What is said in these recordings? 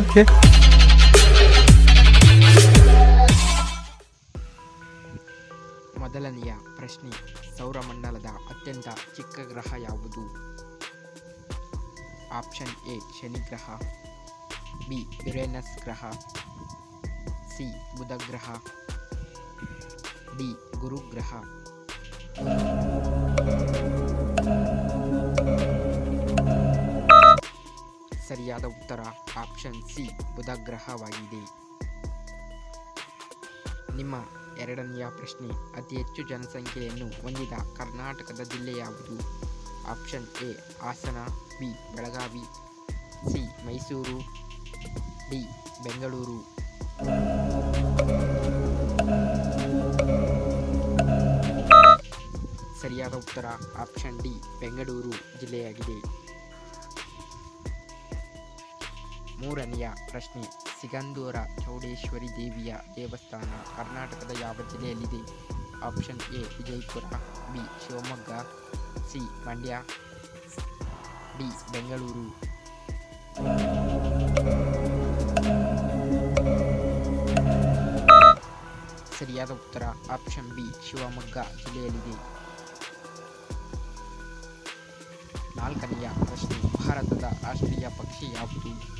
Okay ಮೊದಲನೆಯ ಪ್ರಶ್ನೆ ಸೌರಮಂಡಲದ ಅತ್ಯಂತ ಚಿಕ್ಕ ಗ್ರಹ ಯಾವುದು? ಆಪ್ಷನ್ ಎ ಶನಿ ಗ್ರಹ ಬಿ, ಯುರೇನಸ್ ಗ್ರಹ, ಸಿ, ಬುಧ ಗ್ರಹ, ಡಿ ಗುರು ಸರಿಯಾದ ಉತ್ತರ ಆಪ್ಷನ್ ಸಿ ಬುಧ ಗ್ರಹವಾಗಿದೆ ನಿಮ್ಮ ಎರಡನೆಯ ಪ್ರಶ್ನೆ, ಅತಿ ಹೆಚ್ಚು ಜನಸಂಖ್ಯೆಯನ್ನು ಹೊಂದಿದ ಕರ್ನಾಟಕದ ಜಿಲ್ಲೆ ಯಾವುದು? Option A, Hassan, B, Belagavi, C, Mysuru, D, Bengaluru. ಸರಿಯಾದ ಉತ್ತರ ಆಪ್ಷನ್ ಡಿ, ಬೆಂಗಳೂರು ಜಿಲ್ಲೆಯಾಗಿದೆ. ಮೂರನೆಯ ಪ್ರಶ್ನೆ, ಸಿಗಂದೂರ ಚೌಡೇಶ್ವರಿ ದೇವಿಯ ದೇವಸ್ಥಾನ ಕರ್ನಾಟಕದ ಯಾವ ಜಿಲ್ಲೆಯಲ್ಲಿದೆ? Option A, Vijayapura, B, Shivamogga, C, Mandya, D, Bengaluru. ಸರಿಯಾದ ಉತ್ತರ, ಆಪ್ಷನ್ ಬಿ, ಶಿವಮೊಗ್ಗ ಜಿಲ್ಲೆಯಲ್ಲಿದೆ. ನಾಲ್ಕನೆಯ ಪ್ರಶ್ನೆ, ಭಾರತದ ರಾಷ್ಟ್ರೀಯ ಪಕ್ಷಿ ಯಾವುದು?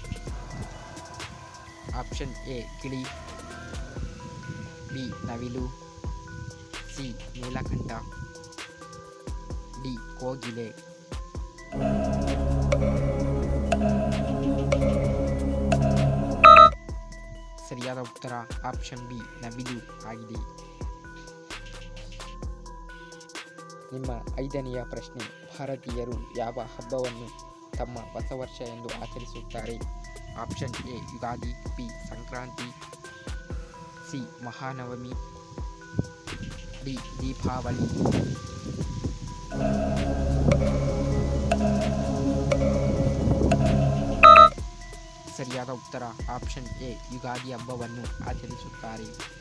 ಆಪ್ಷನ್ ಎ ಕಿಳಿ ಬಿ ನವಿಲು ಸಿ ನೀಲಕಂಠ ಡಿ ಕೋಗಿಲೆ ಸರಿಯಾದ ಉತ್ತರ ಆಪ್ಷನ್ ಬಿ ನವಿಲು ಆಗಿದೆ. ನಿಮ್ಮ ಐದನೆಯ ಪ್ರಶ್ನೆ, ಭಾರತೀಯರು ಯಾವ ಹಬ್ಬವನ್ನು ತಮ್ಮ ಹೊಸ ವರ್ಷ ಎಂದು ಆಚರಿಸುತ್ತಾರೆ? Option A, Ugadi, B, Sankranti, C, Mahanavami, D, Deepavali. ಸರಿಯಾದ ಉತ್ತರ, ಆಪ್ಷನ್ ಎ, ಯುಗಾದಿ ಹಬ್ಬವನ್ನು ಆಚರಿಸುತ್ತಾರೆ.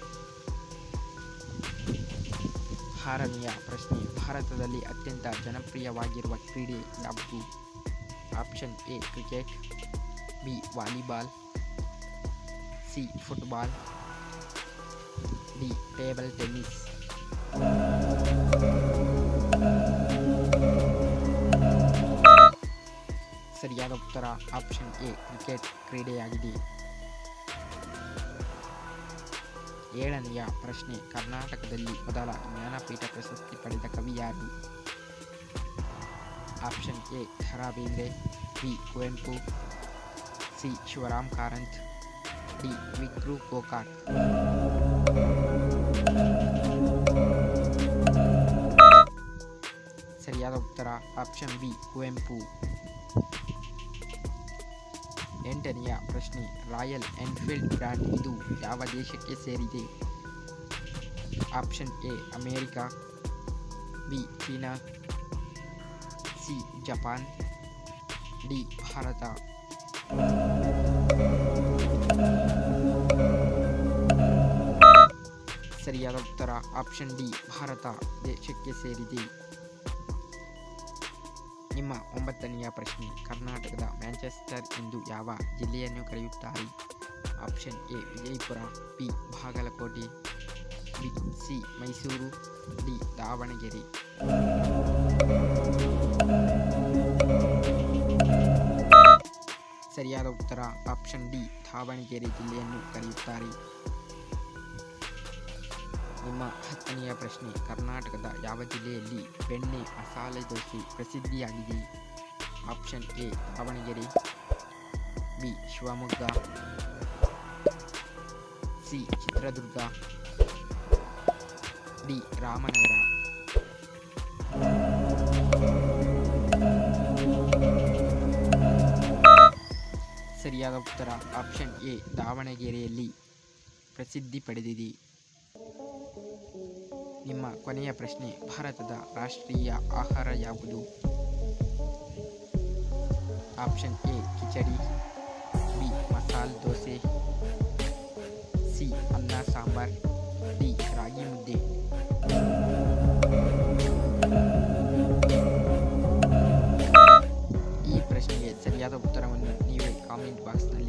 ಆರನೆಯ ಪ್ರಶ್ನೆ, ಭಾರತದಲ್ಲಿ ಅತ್ಯಂತ ಜನಪ್ರಿಯವಾಗಿರುವ ಕ್ರೀಡೆ ಯಾವುದು? Option A, cricket. B volleyball C football D table tennis ಸರಿಯಾದ ಉತ್ತರ ಆಪ್ಷನ್ ಎ ಕ್ರಿಕೆಟ್ ಕ್ರೀಡೆಯಾಗಿದೆ. ಏಳನೆಯ ಪ್ರಶ್ನೆ, ಕರ್ನಾಟಕದಲ್ಲಿ ಮೊದಲ ಜ್ಞಾನಪೀಠ ಪ್ರಶಸ್ತಿ ಪಡೆದ ಕವಿ ಯಾರು? Option A Da Bendre B Kuvempu C Shivaram Karanth D Vikru Gokak ಸರಿಯಾದ ಉತ್ತರ ಆಪ್ಷನ್ ಬಿ ಕುವೆಂಪು ಎಂಟನೆಯ ಪ್ರಶ್ನೆ ರಾಯಲ್ ಎನ್ಫೀಲ್ಡ್ ಬ್ರ್ಯಾಂಡ್ ಇದು ಯಾವ ದೇಶಕ್ಕೆ ಸೇರಿದೆ option A America B China C Japan D Bharat ಸರಿಯಾದ ಉತ್ತರ ಆಪ್ಷನ್ ಡಿ, ಭಾರತ ದೇಶಕ್ಕೆ ಸೇರಿದೆ. ನಿಮ್ಮ ಒಂಬತ್ತನೆಯ ಪ್ರಶ್ನೆ, ಕರ್ನಾಟಕದ ಮ್ಯಾಂಚೆಸ್ಟರ್ ಎಂದು ಯಾವ ಜಿಲ್ಲೆಯನ್ನು ಕರೆಯುತ್ತಾರೆ? Option A, Vijayapura, B, Bagalkote, B, C, Mysuru, D, Davanagere. ಸರಿಯಾದ ಉತ್ತರ ಆಪ್ಷನ್ ಡಿ ದಾವಣಗೆರೆ ಜಿಲ್ಲೆಯನ್ನು ಕರೆಯುತ್ತಾರೆ. ನಿಮ್ಮ ಹತ್ತನೆಯ ಪ್ರಶ್ನೆ, ಕರ್ನಾಟಕದ ಯಾವ ಜಿಲ್ಲೆಯಲ್ಲಿ ಬೆಣ್ಣೆ, ಮಸಾಲೆ dosa ಪ್ರಸಿದ್ಧಿಯಾಗಿದೆ? Option A Davanagere B, Shivamogga, C, Chitradurga, D, Ramanagara. ಸರಿಯಾದ ಉತ್ತರ ಆಪ್ಷನ್ ಎ ದಾವಣಗೆರೆಯಲ್ಲಿ ಪ್ರಸಿದ್ಧಿ ಪಡೆದಿದೆ. ನಿಮ್ಮ ಕೊನೆಯ ಪ್ರಶ್ನೆ, ಭಾರತದ ರಾಷ್ಟ್ರೀಯ ಆಹಾರ ಯಾವುದು? Option A, khichdi, B, masala dosa, C, ಅನ್ನ ಸಾಂಬಾರ್, ಡಿ, ರಾಗಿ ಮುದ್ದೆ. ಈ ಪ್ರಶ್ನೆಗೆ ಸರಿಯಾದ ಉತ್ತರವನ್ನು comment box na